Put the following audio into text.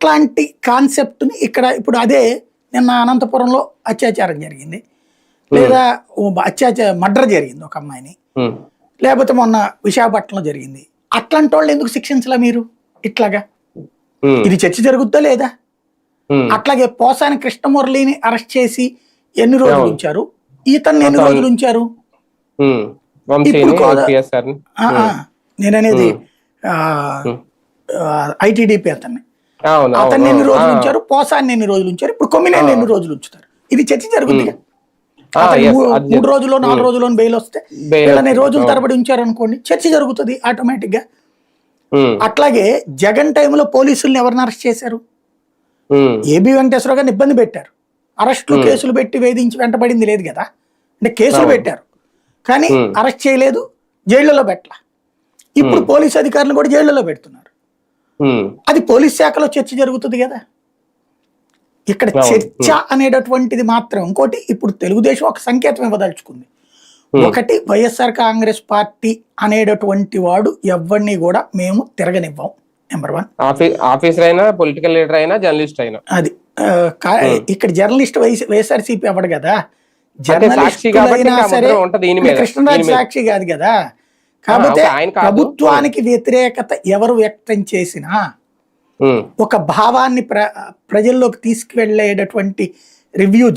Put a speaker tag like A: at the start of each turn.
A: అట్లాంటి కాన్సెప్ట్ని ఇక్కడ ఇప్పుడు అదే నిన్న అనంతపురంలో అత్యాచారం జరిగింది. లేదా అత్యాచార మర్డర్ జరిగింది ఒక అమ్మాయిని. లేకపోతే మొన్న విశాఖపట్నంలో జరిగింది. అట్లాంటి వాళ్ళు ఎందుకు శిక్షించలే మీరు? ఇట్లాగా? ఇది చర్చ జరుగుద్దా లేదా? అట్లాగే పోసాని కృష్ణమురళిని అరెస్ట్ చేసి ఎన్ని రోజులు. ఉంచారు? ఈతన్ని ఎన్ని రోజులు ఉంచారు? నేననేది ఐటీడీపీ అతన్ని. అతన్ని ఎన్ని రోజులు ఉంచారు? పోసాన్ని ఎన్ని రోజులు ఉంచారు? ఇప్పుడు కొమ్మినేని ఎన్ని రోజులు ఉంచుతారు? ఇది చర్చ జరుగుతుంది మూడు రోజుల్లో నాలుగు రోజుల్లో బెయిల్ వస్తే వీళ్ళని రోజుల. తరబడి ఉంచారు అనుకోండి చర్చ జరుగుతుంది
B: ఆటోమేటిక్గా
A: అట్లాగే జగన్ టైంలో పోలీసుల్ని ఎవరిని అరెస్ట్ చేశారు? ఏబి వెంకటేశ్వర గారిని ఇబ్బంది పెట్టారు. అరెస్టులు కేసులు పెట్టి వేధించి వెంటబడింది లేదు కదా. అంటే కేసులు. పెట్టారు. కానీ. అరెస్ట్ చేయలేదు జైళ్ళలో పెట్టల. ఇప్పుడు పోలీస్ అధికారులు కూడా జైళ్ళలో పెడుతున్నారు. అది పోలీస్ శాఖలో చర్చ జరుగుతుంది కదా. ఇక్కడ. చర్చ అనేటటువంటిది మాత్రం ఇంకోటి ఇప్పుడు తెలుగుదేశం ఒక సంకేతం ఇవ్వదలుచుకుంది. ఒకటి వైఎస్ఆర్ కాంగ్రెస్ పార్టీ అనేటటువంటి వాడు ఎవరిని కూడా మేము తిరగనివ్వం. నెంబర్ వన్
B: ఆఫీ- ఆఫీసర్ అయినా పొలిటికల్ లీడర్ అయినా జర్నలిస్ట్ అయినా.
A: అది. ఇక్కడ జర్నలిస్ట్ వైఎస్ వైఎస్ఆర్సీపీ అవ్వడు కదా.
B: మీద,
A: కృష్ణరాజు. సాక్షి కాదు కదా. కాబట్టి. ప్రభుత్వానికి వ్యతిరేకత ఎవరు వ్యక్తం చేసినా ఒక భావాన్ని ప్ర ప్రజల్లోకి తీసుకువెళ్ళేటటువంటి రివ్యూ